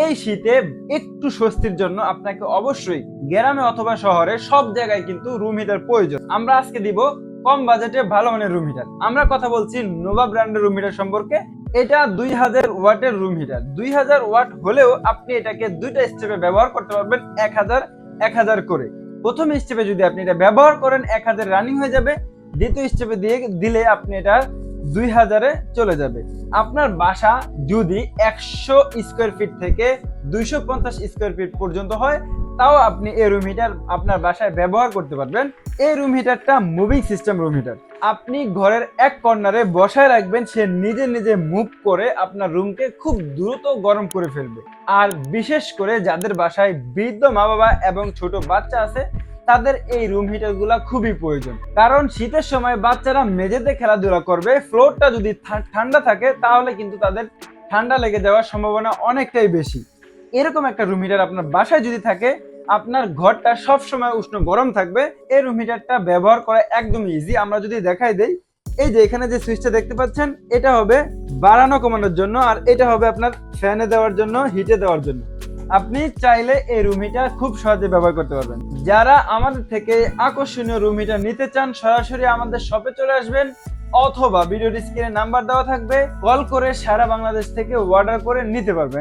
এই শীতে একটু স্বস্তির জন্য আপনাকে অবশ্যই গ্রামে অথবা শহরে সব জায়গায় কিন্তু রুম হিটার প্রয়োজন। আমরা আজকে দিব কম বাজেটে ভালো মানের রুম হিটার আমরা কথা বলছি নোভা ব্র্যান্ডের রুম হিটার সম্পর্কে। এটা দুই হাজার ওয়াটের রুম হিটার দুই হাজার ওয়াট হলেও আপনি এটাকে দুইটা স্টেপে ব্যবহার করতে পারবেন এক হাজার এক হাজার করে। প্রথম স্টেপে যদি আপনি এটা ব্যবহার করেন, এক হাজার রানিং হয়ে যাবে। দ্বিতীয় স্টেপে দিয়ে দিলে আপনি এটা দুই হাজারে চলে যাবে। আপনার বাসা যদি একশো স্কোয়ার ফিট থেকে দুইশো পঞ্চাশ স্কোয়ার ফিট পর্যন্ত হয়, তাও আপনি এই রুম হিটার আপনার বাসায় ব্যবহার করতে পারবেন। এই রুম হিটারটা মুভিং সিস্টেম রুম হিটার আপনি ঘরের এক কর্নারে বসায় রাখবেন, সে নিজে নিজে মুভ করে আপনার রুমকে খুব দ্রুত গরম করে ফেলবে। আর বিশেষ করে যাদের বাসায় বৃদ্ধ মা বাবা এবং ছোট বাচ্চা আছে তাদের এই রুম হিটারগুলা খুবই প্রয়োজন। কারণ শীতের সময় বাচ্চারা মেঝেতে খেলাধুলা করবে ফ্লোরটা যদি ঠান্ডা থাকে, তাহলে কিন্তু তাদের ঠান্ডা লেগে যাওয়ার সম্ভাবনা অনেকটাই বেশি। এরকম একটা রুম হিটার আপনার বাসায় যদি থাকে, আপনার ঘরটা সব সময় উষ্ণ গরম থাকবে। এই রুম হিটারটা ব্যবহার করা একদম ইজি আমরা যদি দেখাই দেই, এই যে এখানে যে সুইচটা দেখতে পাচ্ছেন, এটা হবে বাড়ানো কমানোর জন্য, আর এটা হবে আপনার ফ্যানে দেওয়ার জন্য হিটে দেওয়ার জন্য। আপনি চাইলে এই রুম হিটার খুব সহজে ব্যবহার করতে পারবেন। যারা আমাদের থেকে আকর্ষণীয় রুম হিটার নিতে চান, সরাসরি আমাদের শপে চলে আসবেন, অথবা ভিডিও স্ক্রিনে নাম্বার দেওয়া থাকবে কল করে সারা বাংলাদেশ থেকে অর্ডার করে নিতে পারবেন।